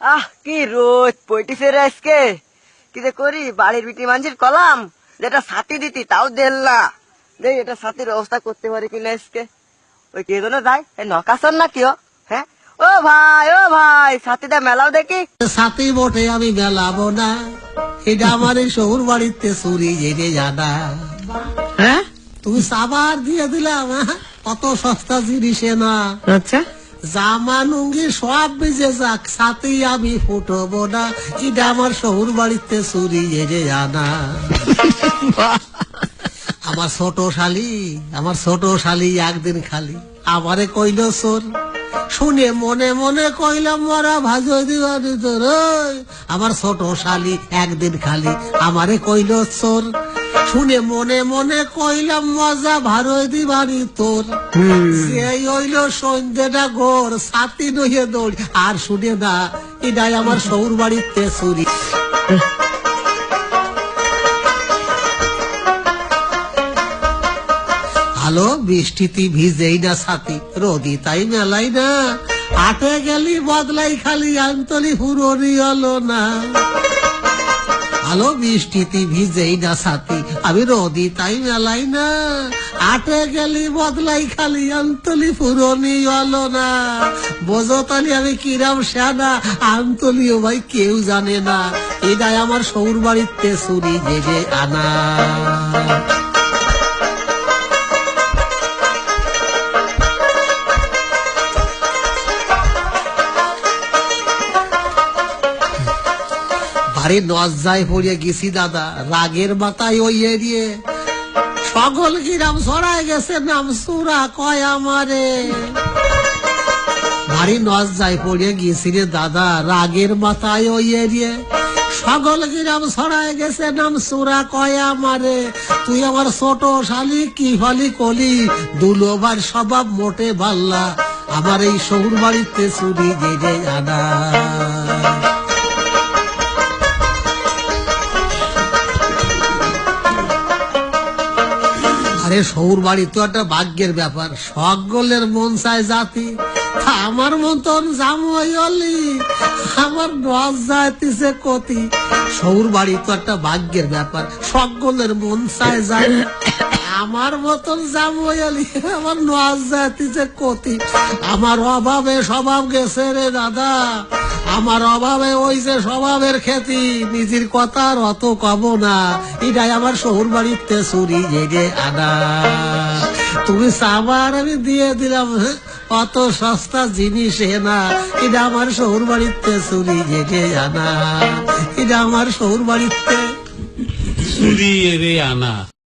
আহ কি রোদ পইটিছে রে আজকে কি যে করি? বাড়ির বিটি মানুষের কলাম। যেটা ছাতি দিতি তাও দেল না। দেখ এটা ছাতির ব্যবস্থা করতে পারি কিনা আজকে ওই কে যেন যায়? এই নকাশন না কিও হ্যাঁ? ও ভাই ও ভাই ছাতিটা মেলাও দেখি। সাথে বটে আমি মেলাবো না। এটা আমার এই শহুর বাড়িতে চুরি জেনে জানা। হ্যাঁ? তুমি সাবার দিয়ে দিলাম হ্যাঁ? কত সস্তা জিনিসে না। আচ্ছা। জামা লুঙ্গি সব বেজে যাক, সাথেই আমি ফুটবো না। এটা আমার শহুর বাড়িতে চুরি জেনে জানা আমার ছোট শালি, আমার ছোট শালি একদিন খালি। আমারে কইল চোর শুনে মনে মনে কইলাম, মরা ভাজো দিবানি তোর আমার ছোট শালি একদিন খালি। আমারে কইল চোর শুনে মনে মনে কইলাম মজা ভারো দিবানি তোর। সেই হইল সন্ধ্যেটা গোর সাথী নইয়ে দৌড়। আর শুনে না এটাই আমার সৌর বাড়িতে চুরি আলো বৃষ্টিতে ভিজেই না সাথী রোদি তাই মেলাই না। আটে গেলি বদলাই খালি আন্তলি হুরনি হলো না। আলো বৃষ্টিতে ভিজেই না সাথে। আমি রোদি তাই মেলাই না। আটে গেলি বদলাই খালি আন্তলি পুরনি আলো না। বোঝো তালি আমি কিরাম সেনা আন্তলিও ভাই কেউ জানে না। এটাই আমার সৌর বাড়িতে চুরি জেগে আনা। বাড়ির নজ্জায় পড়িয়ে গেছি, দাদা। রাগের মাথায় ওই এরিয়ে সকল কিরাম ছড়ায় গেছে, নাম সুরা কয় আমারে। বাড়ি নজ্জায় পড়িয়ে গেছি রে, দাদা। রাগের মাথায় ওই এরিয়ে সকল কিরাম ছড়ায় গেছে, নাম সুরা কয় আমারে। তুই আমার ছোট শালি, কি ফালি কলি? দুলোবার স্বভাব মোটে ভাল্লা আমার এই শহুর বাড়িতে চুরি জেগে আনা আরে সৌর বাড়ি তো একটা ভাগ্যের ব্যাপার। সকলের মন চায় জাতি। আমার মতন জামাই অলি, আমার বস যাইতেছে কতি। সৌর বাড়ি তো একটা ভাগ্যের ব্যাপার। সকলের মন চায় যায় আমার মতন জামাই অলি আমার নজ যাইতেছে কতি। আমার অভাবে স্বভাব গেছে রে দাদা। আমার অভাবে ওই যে স্বভাবের খ্যাতি, নিজের কথা আর অত কব না। এটাই আমার শহর বাড়িতে চুরি জেগে আনা। তুমি সাবার আমি দিয়ে দিলাম হ্যাঁ? অত সস্তা জিনিস না। এটা আমার শহর বাড়িতে চুরি জেগে আনা। এটা আমার শহর বাড়িতে চুরি এরে আনা।